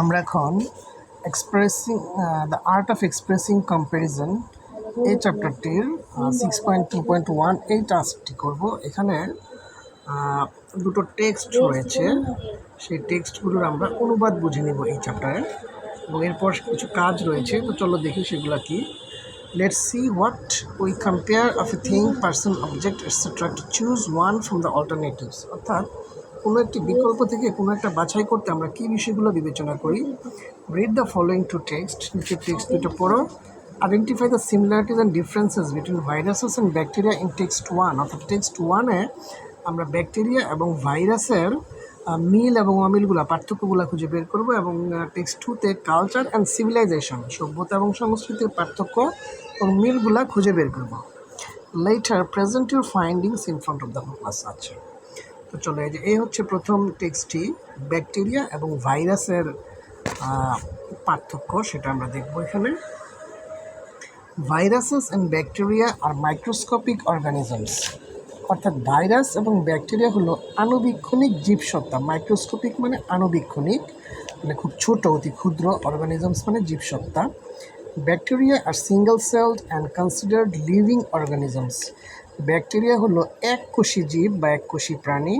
আমরা এখন expressing the art of expressing comparison এই চ্যাপ্টারটির six point two point one এই টাস্কটি করব। এখানে দুটো টেক্সট রয়েছে। সেই টেক্সটগুলোর আমরা অনুবাদ বুঝে নেব এই চ্যাপ্টারে এবং এরপর কিছু কাজ রয়েছে। তো চলো দেখি সেগুলো কি। Let's see what we compare of a thing person object etcetera to choose one from the alternatives অর্থাৎ কোনো একটি বিকল্প থেকে কোনো একটা বাছাই করতে আমরা কী বিষয়গুলো বিবেচনা করি? Read the following two text নিচে টেক্সট দুটো পড়ো। Identify the similarities and differences between viruses and bacteria in text one অর্থাৎ টেক্সট ওয়ানে আমরা ব্যাকটেরিয়া এবং ভাইরাসের মিল এবং অমিলগুলো, পার্থক্যগুলো খুঁজে বের করব এবং টেক্সট টুতে কালচার অ্যান্ড সিভিলাইজেশন সভ্যতা এবং সংস্কৃতির পার্থক্য এবং মিলগুলা খুঁজে বের করব। Later present your findings in front of the class আছে তো চলো এই যে এই হচ্ছে প্রথম টেক্সটটি, ব্যাকটেরিয়া এবং ভাইরাসের পার্থক্য সেটা আমরা দেখব এখানে। Viruses and bacteria R microscopic organisms. অর্থাৎ ভাইরাস এবং ব্যাকটেরিয়া হলো আণুবীক্ষণিক জীবসত্তা। মাইক্রোস্কোপিক মানে আণুবীক্ষণিক মানে খুব ছোট, অতি ক্ষুদ্র অর্গানিজমস মানে জীবসত্তা। Bacteria are single celled and considered living organisms. Bacteria হলো এক কোষী জীব বা এক কোষী প্রাণী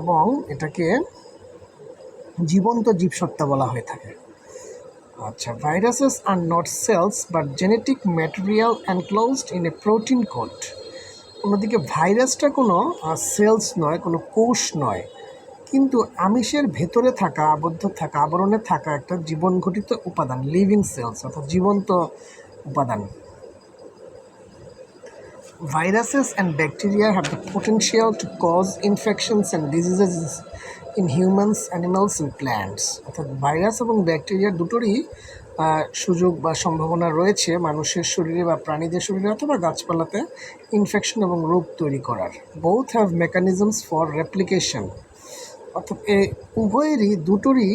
এবং এটাকে জীবন্ত জীবসত্তা বলা হয়ে থাকে। আচ্ছা viruses are not cells but genetic material enclosed in a protein coat. অন্যদিকে ভাইরাসটা কোনো সেলস নয়, কোনো কোষ নয়। কিন্তু আমিষের ভেতরে থাকা, আবদ্ধ থাকা, আবরণে থাকা একটা জীবন ঘটিত উপাদান, লিভিং সেলস, অর্থাৎ জীবন্ত উপাদান। Viruses and bacteria have the potential to cause infections and diseases in humans, animals and plants. অর্থাৎ ভাইরাস এবং ব্যাকটেরিয়া দুটোরই সুযোগ বা সম্ভাবনা রয়েছে মানুষের শরীরে বা প্রাণীদের শরীরে অথবা গাছপালাতে ইনফেকশন এবং রোগ তৈরি করার। Both have mechanisms for replication অর্থাৎ এ উভয়েরই দুটোরই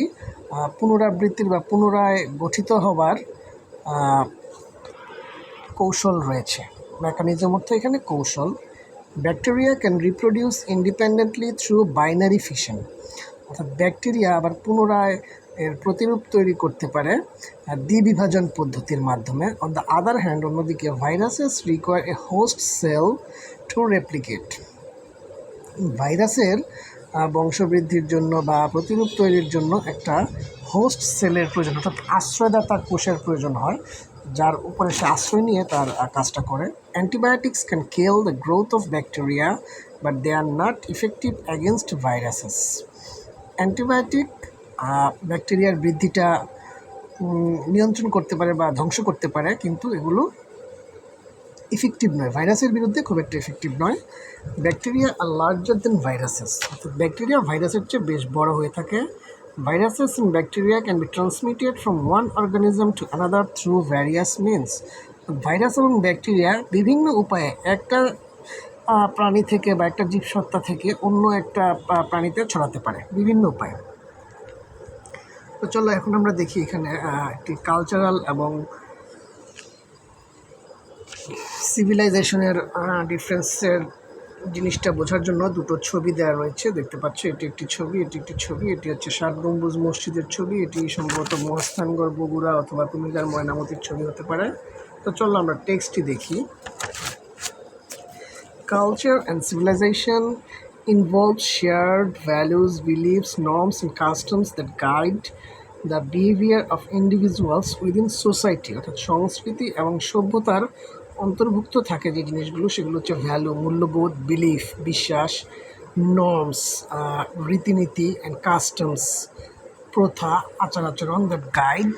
পুনরাবৃত্তির বা পুনরায় গঠিত হবার কৌশল রয়েছে। মেকানিজম অর্থ এখানে কৌশল। Bacteria can reproduce independently through binary fission অর্থাৎ ব্যাকটেরিয়া আবার পুনরায় এর প্রতিরূপ তৈরি করতে পারে দ্বিবিভাজন পদ্ধতির মাধ্যমে। অন দ্য আদার হ্যান্ড অন্যদিকে viruses require a host cell to replicate ভাইরাসের বংশবৃদ্ধির জন্য বা প্রতিরূপ তৈরির জন্য একটা হোস্ট সেলের প্রয়োজন, অর্থাৎ আশ্রয়দাতা কোষের প্রয়োজন হয়, যার উপরে সে আশ্রয় নিয়ে তার কাজটা করে। Antibiotics can kill the growth of bacteria but they are not effective against viruses antibiotic ব্যাকটেরিয়ার বৃদ্ধিটা উম, নিয়ন্ত্রণ করতে পারে বা ধ্বংস করতে পারে কিন্তু এগুলো ইফেক্টিভ নয়। ভাইরাসের বিরুদ্ধে খুব একটা ইফেক্টিভ নয়। Bacteria are larger than viruses bacteria ভাইরাসের চেয়ে বেশ বড় হয়ে থাকে। Viruses in bacteria can be transmitted from one organism to another through various means virus এবং ব্যাকটেরিয়া বিভিন্ন উপায়ে একটা প্রাণী থেকে বা একটা জীবসত্তা থেকে অন্য একটা প্রাণীতে ছড়াতে পারে, বিভিন্ন উপায়ে। তো চলো এখন আমরা দেখি এখানে একটি কালচারাল এবং সিভিলাইজেশনের ডিফারেন্সের জিনিসটা বোঝার জন্য দুটো ছবি দেওয়া রয়েছে। দেখতে পাচ্ছ, এটি একটি ছবি, এটি একটি ছবি, এটি হচ্ছে ষাট গম্বুজ মসজিদের ছবি, এটি সম্ভবত মহাস্থানগড়, বগুড়া অথবা কুমিল্লার ময়নামতির ছবি হতে পারে। তো চলো আমরা টেক্সটটি দেখি। Culture and civilisation involve share values beliefs norms and customs that guide the behaviour of individuals within society অর্থাৎ সংস্কৃতি এবং সভ্যতার অন্তর্ভুক্ত থাকে যে জিনিসগুলো, সেগুলো হচ্ছে ভ্যালু মূল্যবোধ বিলিফ বিশ্বাস নর্মস রীতিনীতি অ্যান্ড কাস্টমস প্রথা আচার আচরণ that guide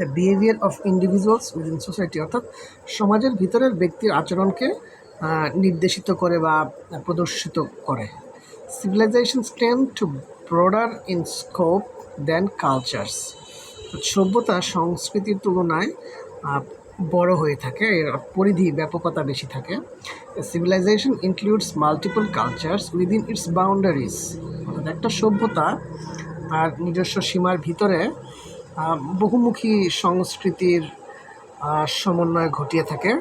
the behaviour of individuals within society অর্থাৎ সমাজের ভিতরের ব্যক্তির আচরণকে নির্দেশিত করে বা প্রদর্শিত করে। Civilisation tend to broader in scope than cultures সভ্যতা সংস্কৃতির তুলনায় বড় হয়ে থাকে, এর পরিধি, ব্যাপকতা বেশি থাকে। Civilisation includes multiple cultures within its boundaries অর্থাৎ একটা সভ্যতা, তার নিজস্ব সীমার ভিতরে বহুমুখী সংস্কৃতির সমন্বয় ঘটিয়ে থাকে।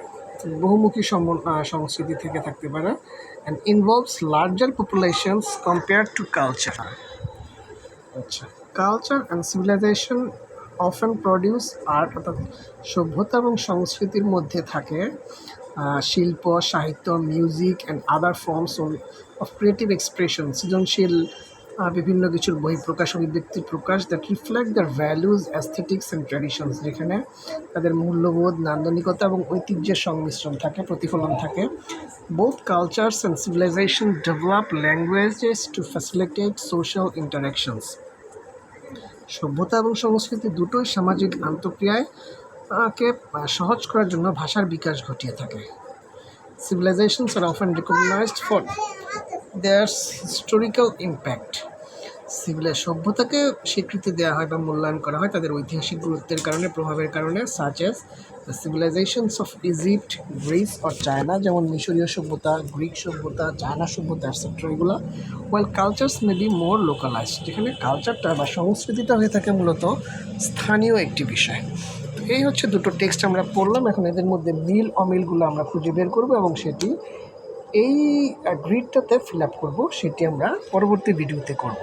বহুমুখী সংস্কৃতি থেকে থাকতে পারে। And involves larger populations compare to culture আচ্ছা। Culture and civilisation often produce art অর্থাৎ সভ্যতা এবং সংস্কৃতির মধ্যে থাকে। শিল্প, সাহিত্য music and other forms of creative expression সৃজনশীল বিভিন্ন কিছুর বহিঃপ্রকাশ অভিব্যক্তি প্রকাশ that reflect their values aesthetics and traditions যেখানে তাদের মূল্যবোধ নান্দনিকতা এবং ঐতিহ্যের সংমিশ্রণ থাকে প্রতিফলন থাকে। Both cultures and civilisations develop languages to facilitate social interactions সভ্যতা এবং সংস্কৃতি দুটোই সামাজিক আন্তঃক্রিয়ায় আহ, কে সহজ করার জন্য ভাষার বিকাশ ঘটিয়ে থাকে। Civilizations are often recognized for their historical impact. সিভিলের সভ্যতাকে স্বীকৃতি দেওয়া হয় বা মূল্যায়ন করা হয় তাদের ঐতিহাসিক গুরুত্বের কারণে, প্রভাবের কারণে such as the civilisations of Egypt Greece or China যেমন মিশরীয় সভ্যতা গ্রিক সভ্যতা চায়না সভ্যতা অ্যাটসেট্রা এগুলো। Well cultures may be more localised যেখানে কালচারটা বা সংস্কৃতিটা হয়ে থাকে মূলত স্থানীয় একটি বিষয়। তো এই হচ্ছে দুটো টেক্সট আমরা পড়লাম। এখন এদের মধ্যে মিল অমিলগুলো আমরা খুঁজে বের করব এবং সেটি এই গ্রিডটাতে ফিল আপ করব সেটি আমরা পরবর্তী ভিডিওতে করব।